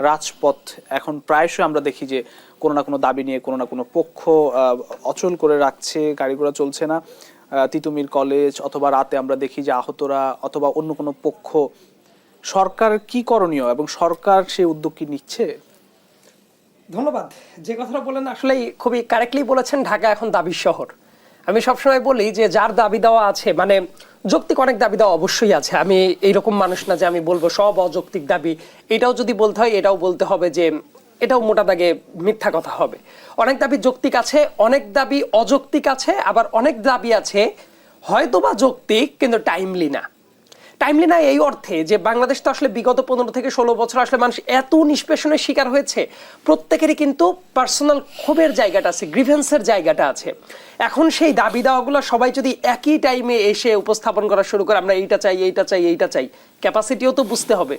রাজপথ। এখন প্রায়শই আমরা দেখি যে কোনো না কোনো দাবি নিয়ে কোনো না কোনো পক্ষ অচল করে রাখছে গাড়ি ঘোড়া চলছে না। তিতুমির কলেজ অথবা রাতে আমরা দেখি যে আহতরা অথবা অন্য কোনো পক্ষ। সরকার কি করণীয় এবং সরকার সেই উদ্যোগ কি নিচ্ছে? ধন্যবাদ। যে কথাটা বলেন আসলেই খুবই কারেক্টলি বলেছেন, ঢাকা এখন দাবির শহর। আমি সবসময় বলি যে যার দাবি দেওয়া আছে মানে যৌক্তিক অনেক দাবি দেওয়া অবশ্যই আছে। আমি এইরকম মানুষ না যে আমি বলব সব অযৌক্তিক দাবি। এটাও যদি বলতে হয়, এটাও বলতে হবে যে এটাও মোটা দাগে মিথ্যা কথা হবে। অনেক দাবি যৌক্তিক আছে, অনেক দাবি অযৌক্তিক আছে, আবার অনেক দাবি আছে হয়তো বা যৌক্তিক কিন্তু টাইমলি না। টাইমলি না এই অর্থে যে বাংলাদেশ তো আসলে বিগত পনেরো থেকে ষোলো বছর আসলে মানুষ এত নিষ্পেষণের শিকার হয়েছে, প্রত্যেকেরই কিন্তু পার্সোনাল ক্ষোভের জায়গাটা আছে গ্রিভেন্সের জায়গাটা আছে। এখন সেই দাবি দাওয়াগুলো সবাই যদি একই টাইমে এসে উপস্থাপন করা শুরু করে, আমরা এইটা চাই এইটা চাই এইটা চাই ক্যাপাসিটিও তো বুঝতে হবে।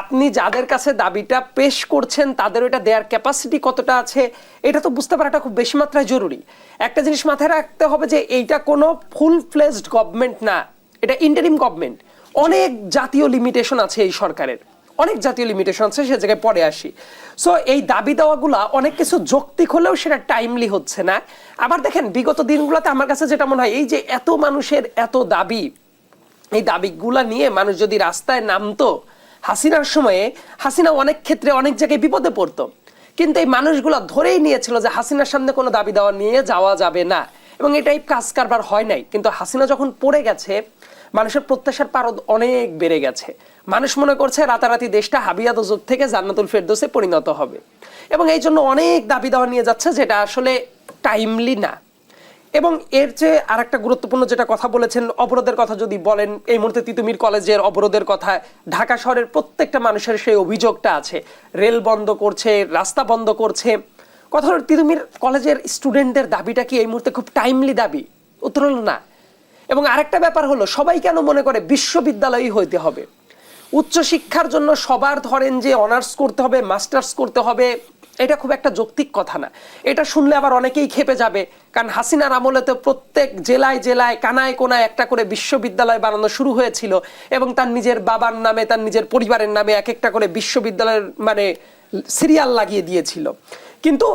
আপনি যাদের কাছে দাবিটা পেশ করছেন, তাদের ওটা দেওয়ার ক্যাপাসিটি কতটা আছে, এটা তো বুঝতে পারাটা খুব বেশি মাত্রায় জরুরি। একটা জিনিস মাথায় রাখতে হবে যে এইটা কোনো ফুল ফ্লেজড গভর্নমেন্ট না, এটা ইন্টারিম গভর্নমেন্ট অনেক জাতীয় লিমিটেশন আছে এই সরকারের। অনেক জাতীয় লিমিটেশন আছে, সে জায়গায় পরে আসি। সো এই দাবি দেওয়াগুলা অনেক কিছু যৌক্তিক হলেও সেটা টাইমলি হচ্ছে না। আবার দেখেন, বিগত দিনগুলোতে আমার কাছে যেটা মনে হয়, এই যে এত মানুষের এত দাবি, এই দাবিগুলা নিয়ে মানুষ যদি রাস্তায় নামতো, হাসিনার সময়ে হাসিনা অনেক ক্ষেত্রে অনেক জায়গায় বিপদে পড়তো। কিন্তু এই মানুষগুলা ধরেই নিয়েছিল যে হাসিনার সামনে কোনো দাবি দেওয়া নিয়ে যাওয়া যাবে না। এবং এটাই কাজ কারবার হয় নাই। কিন্তু হাসিনা যখন পড়ে গেছে মানুষের প্রত্যাশার পারদ অনেক বেড়ে গেছে। মানুষ মনে করছে রাতারাতি দেশটা হাবিয়া দোজক থেকে জান্নাতুল ফেরদোসে পরিণত হবে। এবং এই জন্য অনেক দাবি দেওয়া নিয়ে যাচ্ছে যেটা আসলে টাইমলি না। এবং এর চেয়ে আর একটা গুরুত্বপূর্ণ যেটা কথা বলেছেন, অবরোধের কথা যদি বলেন, এই মুহূর্তে তিতুমির কলেজের অবরোধের কথা, ঢাকা শহরের প্রত্যেকটা মানুষের সেই অভিযোগটা আছে। রেল বন্ধ করছে, রাস্তা বন্ধ করছে। কথা তিতুমির কলেজের স্টুডেন্টদের দাবিটা কি এই মুহূর্তে খুব টাইমলি দাবি? উত্তর না। এবং আরেকটা ব্যাপার হলো, সবাই কেন মনে করে বিশ্ববিদ্যালয়ই হইতে হবে? উচ্চশিক্ষার জন্য সবার ধরেন যে অনার্স করতে হবে মাস্টার্স করতে হবে, এটা খুব একটা যৌক্তিক কথা না। এটা শুনলে আবার অনেকেই খেপে যাবে, কারণ হাসিনার আমলে তো প্রত্যেক জেলায় জেলায়, কানায় কোনায় একটা করে বিশ্ববিদ্যালয় বানানো শুরু হয়েছিল এবং তার নিজের বাবার নামে, তার নিজের পরিবারের নামে এক একটা করে বিশ্ববিদ্যালয়ের মানে সিরিয়াল লাগিয়ে দিয়েছিল। কিন্তু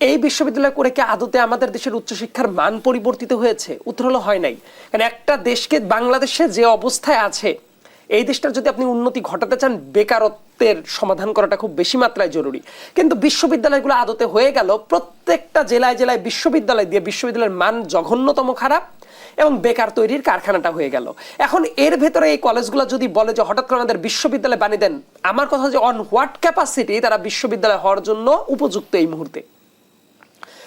এই বিশ্ববিদ্যালয় করে কি আদতে আমাদের দেশের উচ্চশিক্ষার মান পরিবর্তিত হয়েছে? উত্তর হলো হয় নাই। কারণ একটা দেশকে বাংলাদেশে যে অবস্থায় আছে, এই দেশটার যদি আপনি উন্নতি ঘটাতে চান, বেকারত্বের সমাধান করাটা খুব বেশি মাত্রায় জরুরি। কিন্তু বিশ্ববিদ্যালয়গুলো আদতে হয়ে গেল, প্রত্যেকটা জেলায় জেলায় বিশ্ববিদ্যালয় দিয়ে বিশ্ববিদ্যালয়ের মান জঘন্যতম খারাপ এবং বেকার তৈরির কারখানাটা হয়ে গেল। এখন এর ভেতরে এই কলেজগুলো যদি বলে যে হঠাৎ করে আমাদের বিশ্ববিদ্যালয় বানিয়ে দেন, আমার কথা যে অন হোয়াট ক্যাপাসিটি তারা বিশ্ববিদ্যালয় হওয়ার জন্য উপযুক্ত এই মুহূর্তে?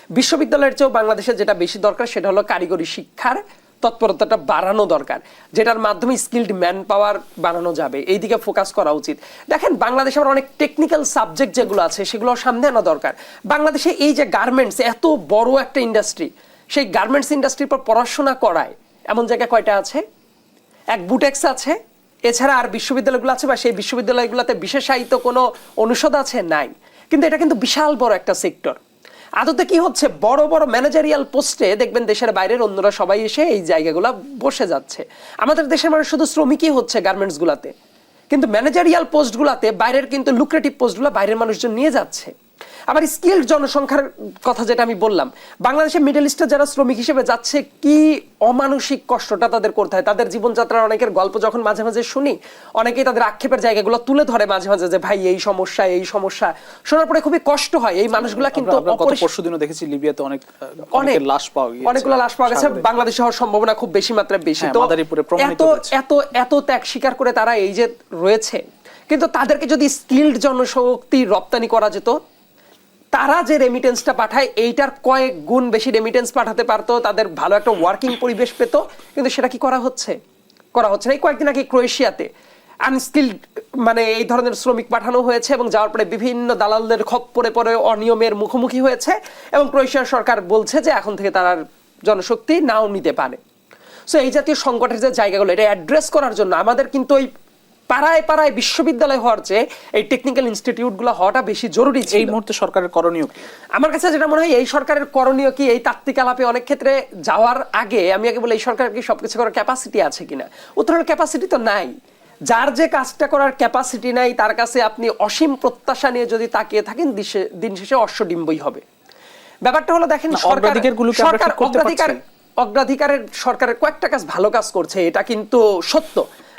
বিশ্ববিদ্যালয়ের চেয়েও বাংলাদেশে যেটা বেশি দরকার সেটা হলো কারিগরি শিক্ষার তৎপরতাটা বাড়ানো দরকার, যেটার মাধ্যমে স্কিল্ড ম্যান পাওয়ার বানানো যাবে। এই দিকে ফোকাস করা উচিত। দেখেন, বাংলাদেশে আবার অনেক টেকনিক্যাল সাবজেক্ট যেগুলো আছে, সেগুলো সামনে আনা দরকার। বাংলাদেশে এই যে গার্মেন্টস এত বড় একটা ইন্ডাস্ট্রি সেই গার্মেন্টস ইন্ডাস্ট্রির পর পড়াশোনা করায়, এমন জায়গায় কয়টা আছে? এক বুটেক্স আছে, এছাড়া আর বিশ্ববিদ্যালয়গুলো আছে বা সেই বিশ্ববিদ্যালয়গুলোতে বিশেষায়িত কোনো অনুষদ আছে? নাই। কিন্তু এটা কিন্তু বিশাল বড় একটা সেক্টর আদতে কি হচ্ছে? বড় বড় ম্যানেজারিয়াল পোস্টে দেখবেন দেশের বাইরের অন্যরা সবাই এসে এই জায়গাগুলো বসে যাচ্ছে। আমাদের দেশের মানুষ শুধু শ্রমিকই হচ্ছে গার্মেন্টস গুলাতে। কিন্তু ম্যানেজারিয়াল পোস্টগুলোতে বাইরের কিন্তু লুক্রেটিভ পোস্টগুলো বাইরের মানুষজন নিয়ে যাচ্ছে। আবার স্কিল্ড জনসংখ্যার কথা যেটা আমি বললাম বাংলাদেশের মিডল ইস্টে যারা শ্রমিক হিসেবে যাচ্ছে কি অমানসিক কষ্টটা তাদের করতে হয়? তাদের জীবনযাত্রার অনেকের গল্প যখন মাঝে মাঝে শুনি অনেকেই তাদের আক্ষেপের জায়গাগুলো তুলে ধরে মাঝে মাঝে যে ভাই এই সমস্যা এই সমস্যা। শোনার পরে খুবই কষ্ট হয়। এই মানুষগুলা কিন্তু গত পরশুদিনও দেখেছি লিবিয়াতে অনেক অনেক লাশ পাওয়া গিয়েছে। অনেকগুলো লাশ পাওয়া গেছে। বাংলাদেশে হওয়ার সম্ভাবনা খুব বেশি মাত্রায় বেশি। হ্যাঁ, তো এত এত এত ত্যাগ স্বীকার করে তারা এই যে রয়েছে কিন্তু তাদেরকে যদি স্কিল্ড জনশক্তি রপ্তানি করা যেত তারা যে রেমিটেন্সটা পাঠায়, এইটার কয়েক গুণ বেশি রেমিটেন্স পাঠাতে পারতো, তাদের ভালো একটা ওয়ার্কিং পরিবেশ পেত, কিন্তু সেটা কি করা হচ্ছে? করা হচ্ছে না। এই কয়েকদিন আগে ক্রোয়েশিয়াতে আনস্কিল্ড মানে এই ধরনের শ্রমিক পাঠানো হয়েছে এবং যাওয়ার পরে বিভিন্ন দালালদের খপ্পরে পরে অনিয়মের মুখোমুখি হয়েছে এবং ক্রোয়েশিয়ার সরকার বলছে যে এখন থেকে তারা জনশক্তি নাও নিতে পারে। সো এই জাতীয় সংকটের যে জায়গাগুলো, এটা অ্যাড্রেস করার জন্য আমাদের কিন্তু ওই পাড়ায় পাড়ায় বিশ্ববিদ্যালয় হওয়ার চেয়ে এই টেকনিক্যাল ইনস্টিটিউটগুলো হওয়াটা বেশি জরুরি এই মুহূর্তে সরকারের করণীয় আমার কাছে যেটা মনে হয় এই সরকারের করণীয় কি এই তাত্ত্বিক আলাপে অনেক ক্ষেত্রে যাওয়ার আগে আমি আগে বলি এই সরকারের কি সবকিছু করার ক্যাপাসিটি আছে কিনা? উত্তরের ক্যাপাসিটি তো নাই। যার যে কাজটা করার ক্যাপাসিটি নাই তার কাছে আপনি অসীম প্রত্যাশা নিয়ে যদি তাকিয়ে থাকেন দিন শেষে অশ্বডিম্বই হবে। ব্যাপারটা হলো দেখেন সরকার অগ্রাধিকার অগ্রাধিকারের সরকারের কয়েকটা কাজ ভালো কাজ করছে এটা কিন্তু সত্য।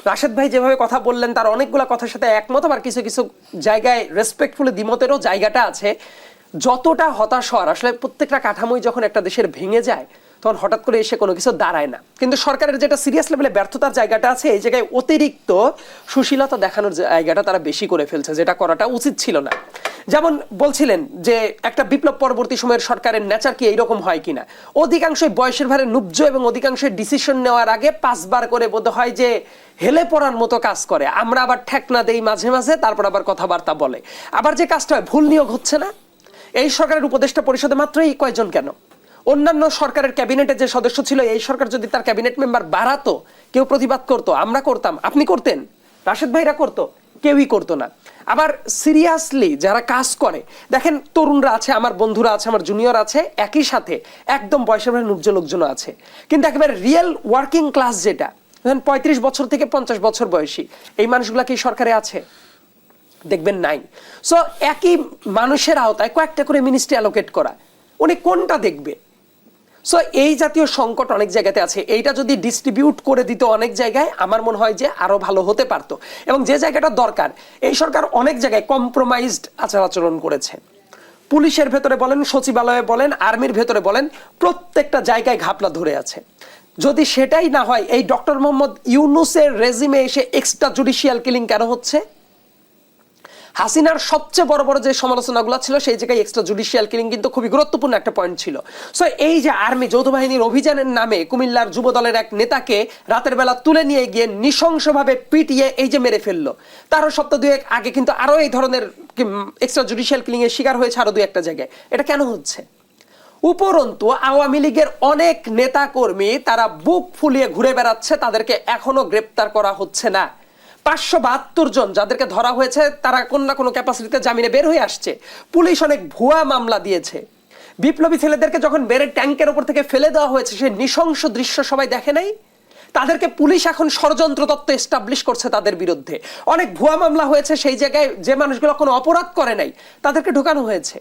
রাশেদ ভাই যেভাবে কথা বললেন, তার অনেকগুলো কথার সাথে একমত, আবার কিছু কিছু জায়গায় রেসপেক্টফুলি দ্বিমতেরও জায়গাটা আছে। যতটা হতাশ হওয়ার, আসলে প্রত্যেকটা কাঠামোই যখন একটা দেশের ভেঙে যায় তখন হঠাৎ করে এসে কোনো কিছু দাঁড়ায় না। কিন্তু সরকারের যেটা সিরিয়াস লেভেলে ব্যর্থতার জায়গাটা আছে, এই জায়গায় অতিরিক্ত সুশীলতা দেখানোর জায়গাটা তারা বেশি করে ফেলছে, যেটা করাটা উচিত ছিল না। যেমন বলছিলেন যে একটা বিপ্লব পরবর্তী সময়ের সরকারের নেচার কি এইরকম হয় কিনা? অধিকাংশই বয়সের ভারে নুব্জ এবং অধিকাংশই ডিসিশন নেওয়ার আগে পাঁচবার করে বোধ হয় যে হেলে পড়ার মতো কাজ করে। আমরা আবার ঠেকনা দেই মাঝে মাঝে, তারপর আবার কথাবার্তা বলে। আবার যে কাজটা হয়, ভুল নিয়োগ হচ্ছে না? এই সরকারের উপদেষ্টা পরিষদে মাত্রই কয়জন কেন? অন্যান্য সরকারের ক্যাবিনেটে যে সদস্য ছিল, এই সরকার যদি তার ক্যাবিনেট মেম্বার বাড়াতো, কেউ প্রতিবাদ করতো, আমরা করতাম, আপনি করতেন? রাশেদ ভাইরা করতো, কেউই করতো না। আবার সিরিয়াসলি যারা কাজ করে, দেখেন তরুণরা আছে, আমার বন্ধুরা আছে, আমার জুনিয়র আছে, একই সাথে একদম বয়সের ভাই নুব্জ লোকজন আছে। কিন্তু একেবারে রিয়েল ওয়ার্কিং ক্লাস যেটা, ধরেন পঁয়ত্রিশ বছর থেকে পঞ্চাশ বছর বয়সী, এই মানুষগুলা কি সরকারে আছে? দেখবেন নাই। সো একই মানুষের আওতায় কয়েকটা করে মিনিস্ট্রি অ্যালোকেট করা। উনি কোনটা দেখবে? সো এই জাতীয় সংকট অনেক জায়গাতে আছে। এইটা যদি ডিস্ট্রিবিউট করে দিত অনেক জায়গায়, আমার মনে হয় যে আরও ভালো হতে পারতো। এবং যে জায়গাটা দরকার, এই সরকার অনেক জায়গায় কম্প্রোমাইজড আচার আচরণ করেছে। পুলিশের ভেতরে বলেন, সচিবালয়ে বলেন, আর্মির ভেতরে বলেন, প্রত্যেকটা জায়গায় ঘাপলা ধরে আছে। যদি সেটাই না হয়, এই ডক্টর মোহাম্মদ ইউনুসের রেজিমে এসে এক্সট্রা জুডিশিয়াল কিলিং কেন হচ্ছে? হাসিনার সবচেয়ে বড় বড় যে সমালোচনাগুলো ছিল, সেই জায়গায় এক্সট্রা জুডিশিয়াল কিলিং কিন্তু খুবই গুরুত্বপূর্ণ একটা পয়েন্ট ছিল। সো এই যে আর্মি যৌথ বাহিনীর অভিযানের নামে কুমিল্লার যুব দলের এক নেতাকে রাতের বেলা তুলে নিয়ে গিয়ে নৃশংসভাবে পিটিয়ে এই যে মেরে ফেলল। তারও সপ্তাহ দুয়েক আগে কিন্তু আরও এই ধরনের এক্সট্রা জুডিশিয়াল কিলিং এর শিকার হয়েছে আরও দু একটা জায়গায়। এটা কেন হচ্ছে? উপরন্তু, আওয়ামী লীগের অনেক নেতা কর্মী তারা বুক ফুলিয়ে ঘুরে বেড়াচ্ছে, তাদেরকে এখনও গ্রেপ্তার করা হচ্ছে না। পাঁচশো বাহাত্তর জন যাদেরকে ধরা হয়েছে, তারা কোন না কোনো ক্যাপাসিটিতে জামিনে বের হয়ে আসছে। পুলিশ অনেক ভুয়া মামলা দিয়েছে। বিপ্লবী ছেলেদেরকে যখন বেড়ে ট্যাঙ্কের উপর থেকে ফেলে দেওয়া হয়েছে, সেই নৃশংস দৃশ্য সবাই দেখে নাই? তাদেরকে পুলিশ এখন ষড়যন্ত্র তত্ত্ব এস্টাবলিশ করছে তাদের বিরুদ্ধে। অনেক ভুয়া মামলা হয়েছে, সেই জায়গায় যে মানুষগুলো কোনো অপরাধ করে নাই, তাদেরকে ঢোকানো হয়েছে।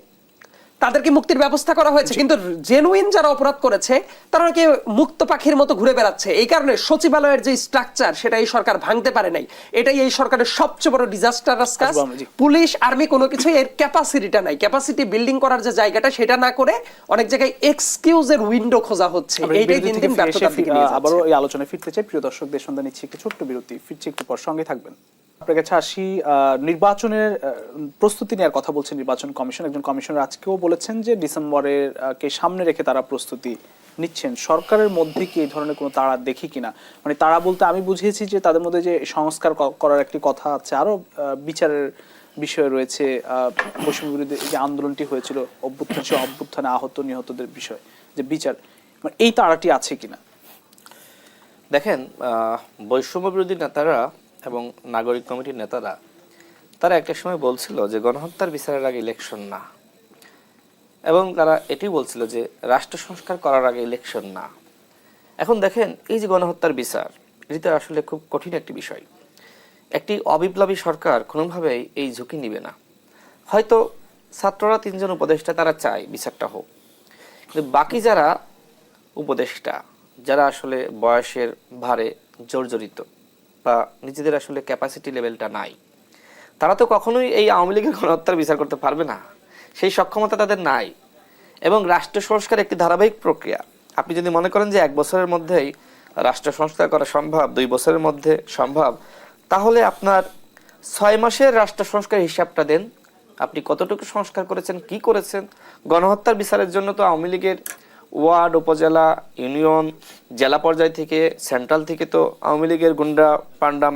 তাদেরকে মুক্তির ব্যবস্থা করা হয়েছে। কিন্তু জেনুইন যারা অপরাধ করেছে তারা নাকি মুক্ত পাখির মতো ঘুরে বেড়াচ্ছে। এই কারণে সচিবালয়ের যে স্ট্রাকচার সেটা এই সরকার ভাঙতে পারে নাই। এটাই এই সরকারের সবচেয়ে বড় ডিজাস্টারাস কাজ। পুলিশ আর্মি কোনো কিছু এর ক্যাপাসিটিটা নাই। ক্যাপাসিটি বিল্ডিং করার যে জায়গাটা সেটা না করে অনেক জায়গায় এক্সকিউজের উইন্ডো খোঁজা হচ্ছে। এইটাই দিন দিন ব্যর্থতার দিকে নিয়ে এই আলোচনায় ফিরতে চাই। প্রিয় দর্শকদের সন্ধান নিচ্ছি একটি ছোট্ট বিরতি। ফিরছি একটু পর। সঙ্গে থাকবেন। আপনার কাছে আসি নির্বাচনের প্রস্তুতি নেওয়ার কথা বলছে নির্বাচন কমিশন। একজন কমিশনার আজকেও বলেছেন যে ডিসেম্বরের কে সামনে রেখে তারা প্রস্তুতি নিচ্ছেন। সরকারের মধ্যে কি এই ধরনের কোনো তাড়া দেখি কিনা? মানে তারা বলতে আমি বুঝিয়েছি যে তাদের মধ্যে যে সংস্কার করার একটি কথা আছে, আরও বিচারের বিষয় রয়েছে বৈষম্য বিরোধী যে আন্দোলনটি হয়েছিল, অভ্যুত্থান, সে অভ্যুত্থানে আহত, নিহতদের বিষয়, যে বিচার মানে এই তাড়াটি আছে কিনা? দেখেন বৈষম্য বিরোধী নেতারা এবং নাগরিক কমিটির নেতারা, তারা একটা সময় বলছিল যে গণহত্যার বিচারের আগে ইলেকশন না। এবং তারা এটি বলছিল যে রাষ্ট্র সংস্কার করার আগে ইলেকশন না। এখন দেখেন, এই যে গণহত্যার বিচার, এটি আসলে খুব কঠিন একটি বিষয়। একটি অবিপ্লবী সরকার কোনোভাবেই এই ঝুঁকি নিবে না। হয়তো ছাত্ররা তিনজন উপদেষ্টা, তারা চায় বিচারটা হোক। কিন্তু বাকি যারা উপদেষ্টা, যারা আসলে বয়সের ভারে জর্জরিত বা নিজেদের আসলে ক্যাপাসিটি লেভেলটা নাই, তারা তো কখনোই এই আওয়ামী লীগের গণহত্যার বিচার করতে পারবে না। সেই সক্ষমতা তাদের নাই এবং রাষ্ট্র সংস্কার একটি ধারাবাহিক প্রক্রিয়া। আপনি যদি মনে করেন যে এক বছরের মধ্যেই রাষ্ট্র সংস্কার করা সম্ভব, দুই বছরের মধ্যে সম্ভব, তাহলে আপনার ছয় মাসের রাষ্ট্র সংস্কার হিসাবটা দেন। আপনি কতটুকু সংস্কার করেছেন, কি করেছেন? গণহত্যার বিচারের জন্য তো আওয়ামী লীগের ওয়ার্ড, উপজেলা, ইউনিয়ন, জেলা পর্যায় থেকে, সেন্ট্রাল থেকে তো আওয়ামী লীগের গুন্ডা পান্ডা